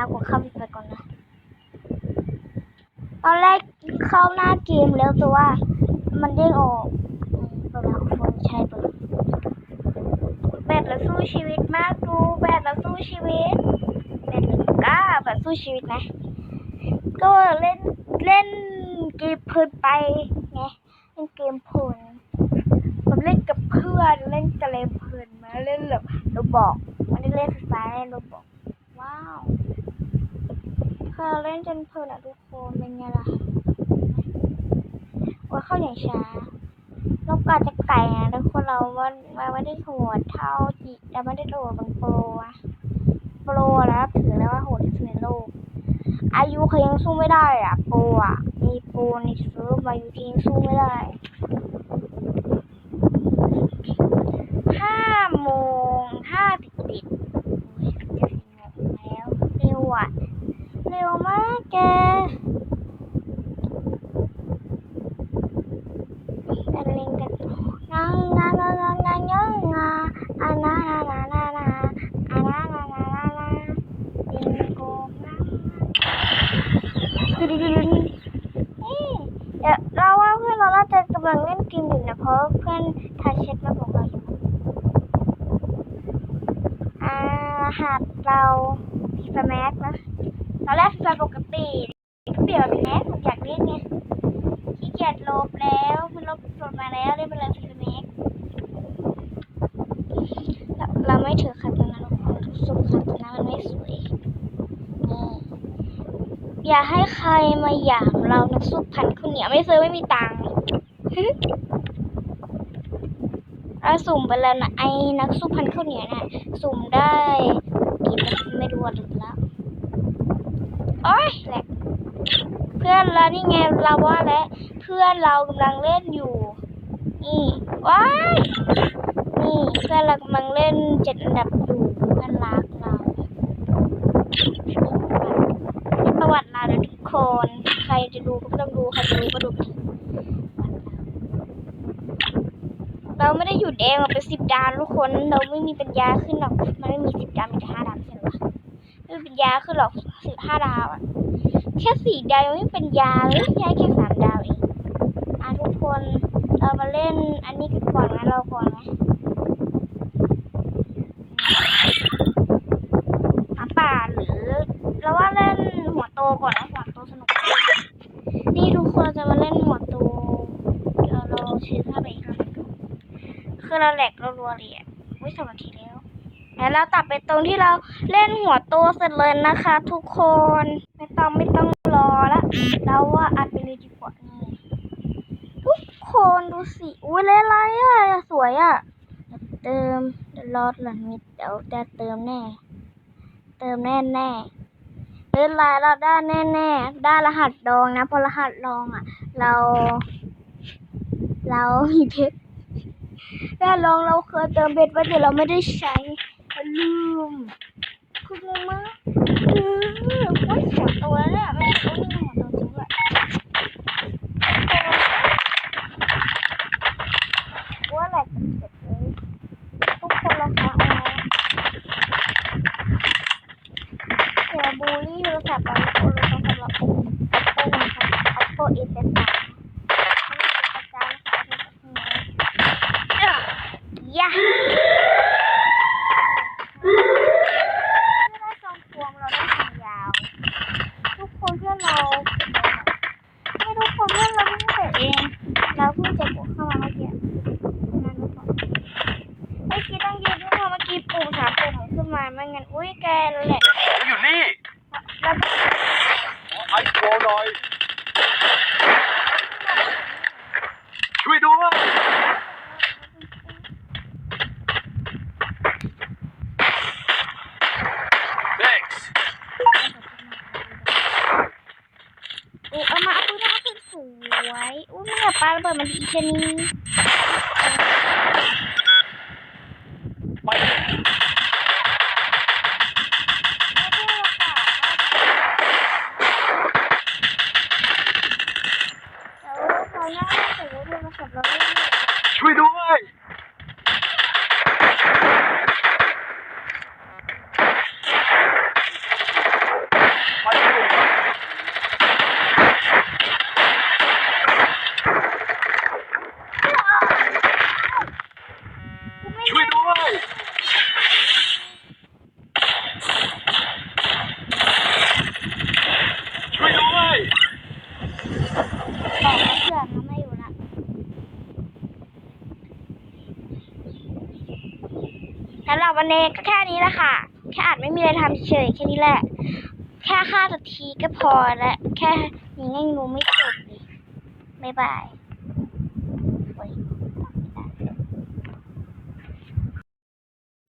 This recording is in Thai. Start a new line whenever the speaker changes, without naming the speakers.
นะกดเข้าไปก่อนนะ ตอนแรกเข้าหน้าเกมแล้วแต่ว่า มันเด้งออกอืมเปิดไมโครโฟนใช่เปิดแบบเราสู้ชีวิตมากดูแบบเราสู้ชีวิตแบบเรากล้าแบบสู้ชีวิตนะ ก็เล่นเล่นเกมเพลินไปไงเล่นเกมเพลินผมเล่นกับเพื่อนเล่นกระเลมเพลินมาเล่นแบบโราบอกมันได้เล่นไฟฟ้าเล่นโรบอก เราเล่นจนเพลินอะทุกคนเป็นไงล่ะว่าเข้าอย่างช้าเรากาจะไก่นะทุกคนเราว่าไม่ได้โหดเท่าจีเราไม่ได้โหดบางโปรอะโปรแล้วถือแล้วว่าโหดที่สุดในโลก อายุเขายังสู้ไม่ได้อะโปรอะมีโปรในซิร์ฟมาอยู่ทีงสู้ไม่ได้ห้าโมงห้าติดติดโอ้ยจะสี่โมงแล้ว เร็วอะ เร็วมากแกกันเล่นกันงางงางงางงางงางงาอานานานานานาอานานานานานาเล่นโกงนะ ดูดูดูดูนี่เดี๋ยวเราว่าเพื่อนเราน่าจะกำลังเล่นเกมอยู่นะ เพราะเพื่อนทายแชทมาบอกเราอยู่อ่าร หัสเราฟีฟาแม็กนะตอนแรกฟีฟาปกติก็เปลี่ยนเป็นแม็กผมอยากเล่นไงขี้เกียจลบแล้วมันลบหลดมาแล้วเล่นไปเลยฟีฟาแม็กเราเราไม่ถือขัดตนั้นเราทุกสุขขัดตรงนั้นมันไม่สวยอย่าให้ใครมาหยามเรานักสู้พันธุ์ข้าวเหนียวไม่ซื้อไม่มีตังค์ เราสุ่มไปแล้วนะไอ้นักสู้พันข้าวเหนียวน่ะสุ่มได้กี่นไม่รู้อะลืมแล้วโอ้ยแหลกเพื่อนเรานี่ไงเราว่าแล้วเพื่อนเรากำลังเล่นอยู่นี่ว้ายนี่เพื่อนเรากำลังเล่นเจ็ดอันดับอยู่เพื่อนรักเราประวัติเราทุกคน ใครจะดูก็ต้องดูใครจะดูก็ดูไป เราไม่ได้หยุดเองเราเป็นสิบดาวทุกคน เราไม่มีปัญญาขึ้นหรอก มันไม่มีสิบดาวมีแต่ห้าดาวใช่ไหมวะไม่มีปัญญาขึ้นหรอกสิบห้าดาวอะแค่สี่ดาวยังไม่มีปัญญาเลยแค่แค่สามดาวเองอะทุกคนเรามาเล่นอันนี้กันก่อนนะเราก่อนนะหมาป่าหรือเราว่าเล่นหัวโตก่อนนะหัวโตสนุก นี่ทุกคนจะมาเล่นหัวโตเดี๋ยวเราเช็คภาไปอีก คือเราแหลกเรารัวเลยอะวิสองนาทีแล้วแล้วเราตัดไปตรงที่เราเล่นหัวโตเสร็จเลยนะคะ ทุกคนไม่ต้องไม่ต้องรอละเราว่าอัดไปเลยดีกว่านี่ทุกคนดูสิอุ้ยเล่นอะไรอะสวยอะเติมเดี๋ยวรอหลังนิดเดี๋ยวจะเติมแน่ เติมแน่แน่เล่นไลน์เราได้แน่แน่ได้รหัสดองนะพราะรหัสดองอะ เรา เรามีเพชร ได้ลองเราเคยเติมเพชรไว้แต่เราไม่ได้ใช้ลืมคืองงมากเออโอ้ยหัวแล้วเนี่ยไม่ใช่โอ้ยหัวโตจริงด้วยว่าอะไรกันเสร็จเลยทุกคนเราคะเอาอย่าบูลลี่โทรศัพท์เราโทรศัพท์เรา Apple นะคะ Apple A เป็นสามไม่ได้เป็นประจานนะคะยะไม่ได้ทรงพวงเราได้ทรงยาว ทุกคนเพื่อนเราไม่ทุกคนเพื่อนเราเพิ่งเสร็จเอง เราเพิ่งจะกดเข้ามาเมื่อกี้นั่นทุกคนเมื่อกี้ต้องยืนด้วยเพราะเมื่อกี้ปุ่มสามปุ่มขึ้นมาไม่งั้นอุ้ยแกนั่นแหละ
ผมอยู่นี่
แล้ว
ไอโฟ นหน่อย ช่วยด้วย thanks
อุ้เอามาเอาปืนมาเอาปืนสวย อุ้ยไม่อยากปาระเบิดมันอีเชนนี้
ไป
เราหน้าถือว่าโทรศัพท์เราไม่มี
ช่วยด้วย ช่วยด้วย
บอกให้เพื่อนนไม่อยู่ละสำหรับวันนี้ก็แค่นี้แหละค่ะ แค่อาจไม่มีอะไรทำเฉยแค่นี้แหละ แค่ค่านาทีก็พอและ แค่นี้ง่ายงูไม่จบเลยบ๊ายบาย